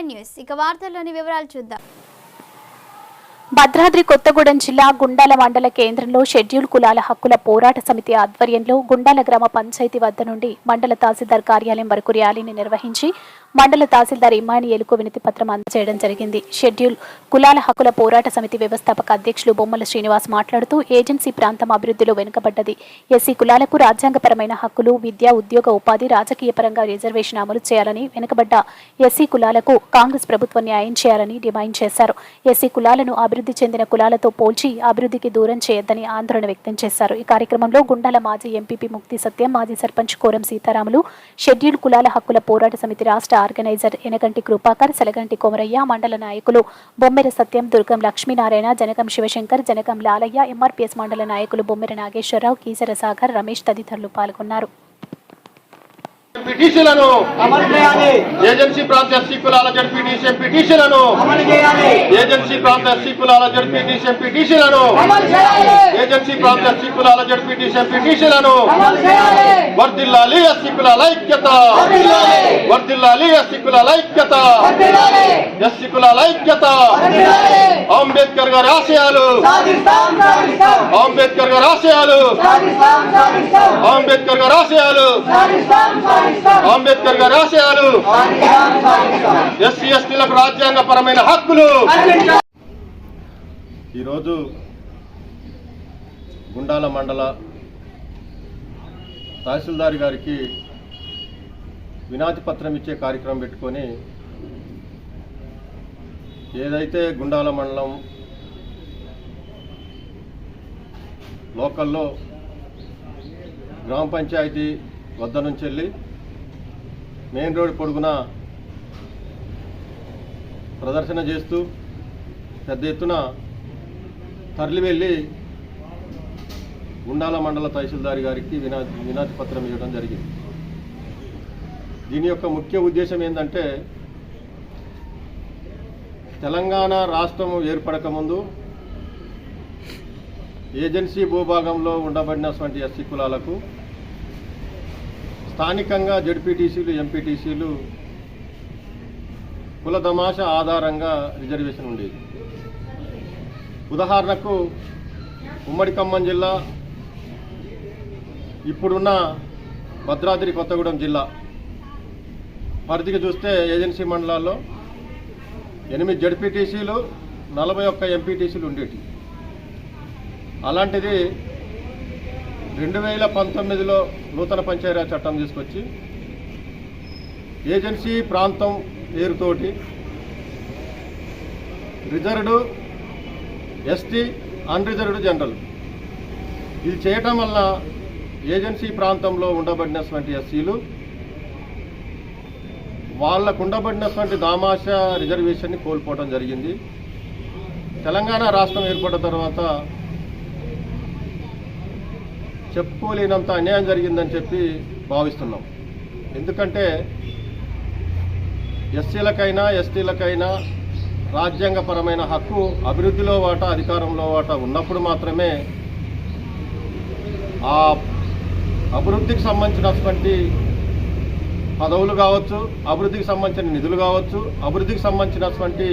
News. ఇక వార్తల్లోని వివరాలు చూద్దాం. భద్రాద్రి కొత్తగూడెం జిల్లా గుండాల మండల కేంద్రంలో షెడ్యూల్ కులాల హక్కుల పోరాట సమితి ఆధ్వర్యంలో గుండాల గ్రామ పంచాయతీ వద్ద నుండి మండల తహసీల్దార్ కార్యాలయం వరకు ర్యాలీని నిర్వహించి మండల తహసీల్దార్ ఇమానియేలుకు వినతి పత్రం అందజేయడం జరిగింది. షెడ్యూల్ కులాల హక్కుల పోరాట సమితి వ్యవస్థాపక అధ్యక్షులు బొమ్మల శ్రీనివాస్ మాట్లాడుతూ ఏజెన్సీ ప్రాంతం అభివృద్ధిలో వెనుకబడ్డది. ఎస్సీ కులాలకు రాజ్యాంగపరమైన హక్కులు విద్య ఉద్యోగ ఉపాధి రాజకీయ పరంగా రిజర్వేషన్ అమలు చేయాలని వెనుకబడ్డ ఎస్సీ కులాలకు కాంగ్రెస్ ప్రభుత్వం న్యాయం చేయాలని డిమాండ్ చేశారు. ఎస్సీ కులాలను అభివృద్ధి చెందిన కులాలతో పోల్చి అభివృద్ధికి దూరం చేయొద్దని ఆందోళన వ్యక్తం చేశారు. ఈ కార్యక్రమంలో గుండాల మాజీ ఎంపీపీ ముక్తి సత్యం మాజీ సర్పంచ్ కోరం సీతారాములు షెడ్యూల్ కులాల హక్కుల పోరాట సమితి రాష్ట్ర ఆర్గనైజర్ ఎనగంటి కృపాకర్ సెలగంటి కొమరయ్య మండల నాయకులు బొమ్మెర సత్యం దుర్గం లక్ష్మీనారాయణ జనకం శివశంకర్ జనకం లాలయ్య ఎంఆర్పీఎస్ మండల నాయకులు బొమ్మెర నాగేశ్వరరావు కీసర సాగర్ రమేష్ తదితరులు పాల్గొన్నారు. పిటిషన్లను అమలు చేయాలి. ఏజెన్సీ ప్రాంత ఎస్సీ కులాల జడ్పీటీసీ పిటిషన్లను అమలు చేయాలి. ఏజెన్సీ ప్రాంత ఎస్సీ కులాల జడ్పీటీసీ పిటిషన్లను అమలు చేయాలి. ఏజెన్సీ ప్రాంత ఎస్సీ కులాల జడ్పీటీసీ పిటిషన్లను అమలు చేయాలి. వర్దిల్లాలి ఎస్సీ కులాల ఐక్యత. వర్దిల్లాలి. ఎస్సీ కులాల ఐక్యత. ఎస్సీ కులాల ఐక్యత. అంబేద్కర్ గారి ఆశయాలు. అంబేద్కర్ గారి ఆశయాలు. అంబేద్కర్ గారి ఆశయాలు. అంబేద్కర్ గారి ఆశయాలు. ఎస్సీ ఎస్టీలకు రాజ్యాంగపరమైన హక్కులు. ఈరోజు గుండాల మండల తహసీల్దార్ గారికి వినాతి పత్రం ఇచ్చే కార్యక్రమం పెట్టుకొని ఏదైతే గుండాల మండలం లోకల్లో గ్రామ పంచాయతీ వద్ద నుంచి వెళ్ళి మెయిన్ రోడ్ పొడుగున ప్రదర్శన చేస్తూ పెద్ద ఎత్తున తరలి వెళ్ళి గుండాల మండల తహసీల్దార్ గారికి వినా వినాతి పత్రం ఇవ్వడం జరిగింది. దీని యొక్క ముఖ్య ఉద్దేశం ఏంటంటే తెలంగాణ రాష్ట్రం ఏర్పడక ముందు ఏజెన్సీ భూభాగంలో ఉండబడినటువంటి ఎస్సీ కులాలకు స్థానికంగా జడ్పీటీసీలు ఎంపీటీసీలు కుల తమాష ఆధారంగా రిజర్వేషన్ ఉండేది. ఉదాహరణకు ఉమ్మడి ఖమ్మం జిల్లా ఇప్పుడున్న భద్రాద్రి కొత్తగూడెం జిల్లా. పరిధికి చూస్తే ఏజెన్సీ మండలాల్లో ఎనిమిది జడ్పీటీసీలు నలభై ఒక్క ఎంపీటీసీలు ఉండేటి. అలాంటిది రెండు వేల పంతొమ్మిదిలో నూతన పంచాయతీరాజ్ చట్టం తీసుకొచ్చి ఏజెన్సీ ప్రాంతం పేరుతోటి రిజర్వ్డ్ ఎస్టీ అన్రిజర్వ్డ్ జనరల్. ఇది చేయటం వల్ల ఏజెన్సీ ప్రాంతంలో ఉండబడినటువంటి ఎస్సీలు వాళ్ళకు ఉండబడినటువంటి దామాష రిజర్వేషన్ని కోల్పోవడం జరిగింది. తెలంగాణ రాష్ట్రం ఏర్పడిన తర్వాత చెప్పుకోలేనంత అన్యాయం జరిగిందని చెప్పి భావిస్తున్నాం. ఎందుకంటే ఎస్సీలకైనా ఎస్టీలకైనా రాజ్యాంగపరమైన హక్కు అభివృద్ధిలో వాటా అధికారంలో వాటా ఉన్నప్పుడు మాత్రమే ఆ అభివృద్ధికి సంబంధించినటువంటి పదవులు కావచ్చు అభివృద్ధికి సంబంధించిన నిధులు కావచ్చు అభివృద్ధికి సంబంధించినటువంటి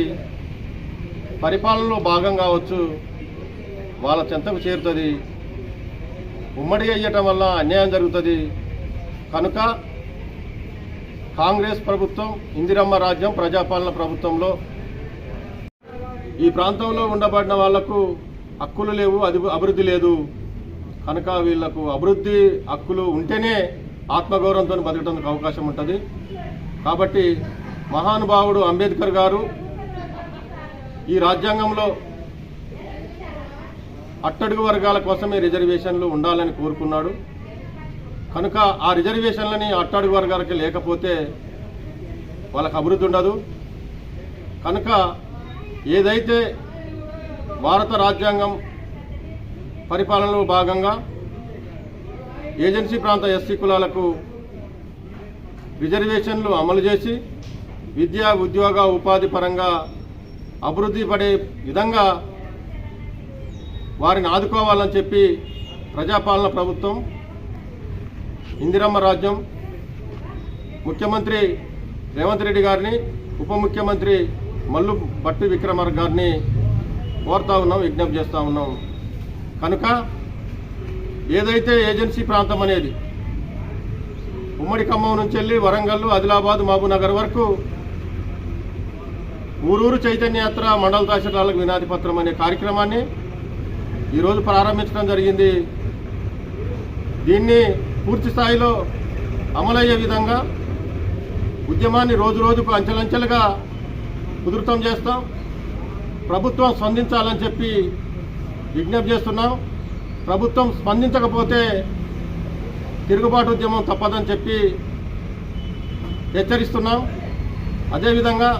పరిపాలనలో భాగం కావచ్చు వాళ్ళ చెంతకు చేరుతుంది ఉమ్మడి అయ్యటం వల్ల అన్యాయం జరుగుతుంది. కనుక కాంగ్రెస్ ప్రభుత్వం ఇందిరమ్మ రాజ్యం ప్రజాపాలన ప్రభుత్వంలో ఈ ప్రాంతంలో ఉండబడిన వాళ్ళకు హక్కులు లేవు అది అభివృద్ధి లేదు. కనుక వీళ్ళకు అభివృద్ధి హక్కులు ఉంటేనే ఆత్మగౌరవంతో బతకడానికి అవకాశం ఉంటుంది. కాబట్టి మహానుభావుడు అంబేద్కర్ గారు ఈ రాజ్యాంగంలో అట్టడుగు వర్గాల కోసమే రిజర్వేషన్లు ఉండాలని కోరుకున్నాడు. కనుక ఆ రిజర్వేషన్లని అట్టడుగు వర్గాలకి లేకపోతే వాళ్ళకి అభివృద్ధి ఉండదు. కనుక ఏదైతే భారత రాజ్యాంగం పరిపాలనలో భాగంగా ఏజెన్సీ ప్రాంత ఎస్సీ కులాలకు రిజర్వేషన్లు అమలు చేసి విద్యా ఉద్యోగ ఉపాధి పరంగా అభివృద్ధి పడే విధంగా వారిని ఆదుకోవాలని చెప్పి ప్రజాపాలన ప్రభుత్వం ఇందిరమ్మ రాజ్యం ముఖ్యమంత్రి రేవంత్ రెడ్డి గారిని ఉప ముఖ్యమంత్రి మల్లు భట్టి విక్రమార్ గారిని కోరుతా ఉన్నాం విజ్ఞప్తి చేస్తూ ఉన్నాం. కనుక ఏదైతే ఏజెన్సీ ప్రాంతం అనేది ఉమ్మడి ఖమ్మం నుంచి వెళ్ళి వరంగల్ ఆదిలాబాద్ మహబూబ్నగర్ వరకు ఊరూరు చైతన్య యాత్ర మండల తహసీల్దార్లకు వినాది పత్రం అనే కార్యక్రమాన్ని ఈరోజు ప్రారంభించడం జరిగింది. దీన్ని పూర్తి స్థాయిలో అమలయ్యే విధంగా ఉద్యమాన్ని రోజు రోజుకు అంచెలంచెలుగా కుదురుతం చేస్తాం. ప్రభుత్వం స్పందించాలని చెప్పి విజ్ఞప్తి చేస్తున్నాం. ప్రభుత్వం స్పందించకపోతే తిరుగుబాటు ఉద్యమం తప్పదని చెప్పి హెచ్చరిస్తున్నాం. అదేవిధంగా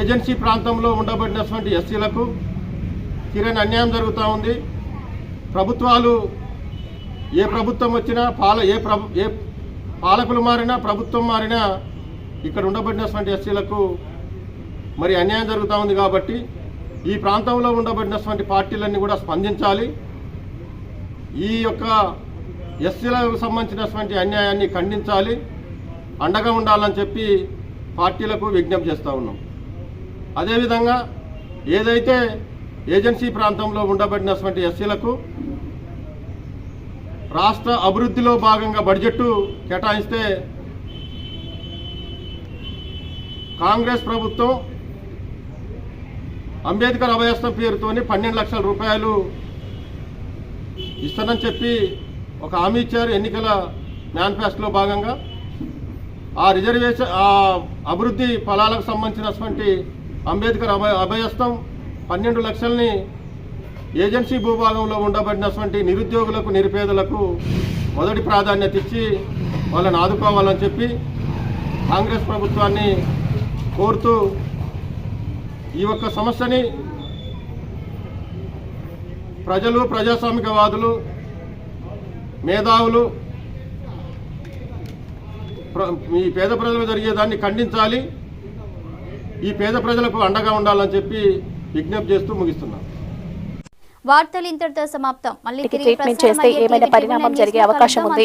ఏజెన్సీ ప్రాంతంలో ఉండబడినటువంటి ఎస్సీలకు తీరని అన్యాయం జరుగుతూ ఉంది. ప్రభుత్వాలు ఏ ప్రభుత్వం వచ్చినా పాల ఏ ప్రభు ఏ పాలకులు మారినా ప్రభుత్వం మారినా ఇక్కడ ఉండబడినటువంటి ఎస్సీలకు మరి అన్యాయం జరుగుతూ ఉంది కాబట్టి ఈ ప్రాంతంలో ఉండబడినటువంటి పార్టీలన్నీ కూడా స్పందించాలి. ఈ యొక్క ఎస్సీలకు సంబంధించినటువంటి అన్యాయాన్ని ఖండించాలి. అండగా ఉండాలని చెప్పి పార్టీలకు విజ్ఞప్తి చేస్తూ ఉన్నాం. అదేవిధంగా ఏదైతే ఏజెన్సీ ప్రాంతంలో ఉండబడినటువంటి ఎస్సీలకు రాష్ట్ర అభివృద్ధిలో భాగంగా బడ్జెట్ కేటాయిస్తే కాంగ్రెస్ ప్రభుత్వం అంబేద్కర్ అభయస్థం పేరుతోని పన్నెండు లక్షల రూపాయలు ఇస్తానని చెప్పి ఒక హామీ ఇచ్చారు ఎన్నికల మేనిఫెస్టోలో భాగంగా. ఆ రిజర్వేషన్ ఆ అభివృద్ధి ఫలాలకు సంబంధించినటువంటి అంబేద్కర్ అభయ అభయస్థం పన్నెండు లక్షల్ని ఏజెన్సీ భూభాగంలో ఉండబడినటువంటి నిరుద్యోగులకు నిరుపేదలకు మొదటి ప్రాధాన్యత ఇచ్చి వాళ్ళని ఆదుకోవాలని చెప్పి కాంగ్రెస్ ప్రభుత్వాన్ని కోరుతూ ఈ యొక్క సమస్యని ప్రజలు ప్రజాస్వామికవాదులు మేధావులు ప్ర- ఈ పేద ప్రజలు జరిగేదాన్ని ఖండించాలి. ఈ పేద ప్రజలకు అండగా ఉండాలని చెప్పి విజ్ఞప్తి చేస్తూ ముగిస్తున్నాను వార్తలు ఇంతటితో సమాప్తం. మళ్ళీ ట్రీట్మెంట్ చేస్తే ఏమైనా పరిణామం జరిగే అవకాశం. ఉంది.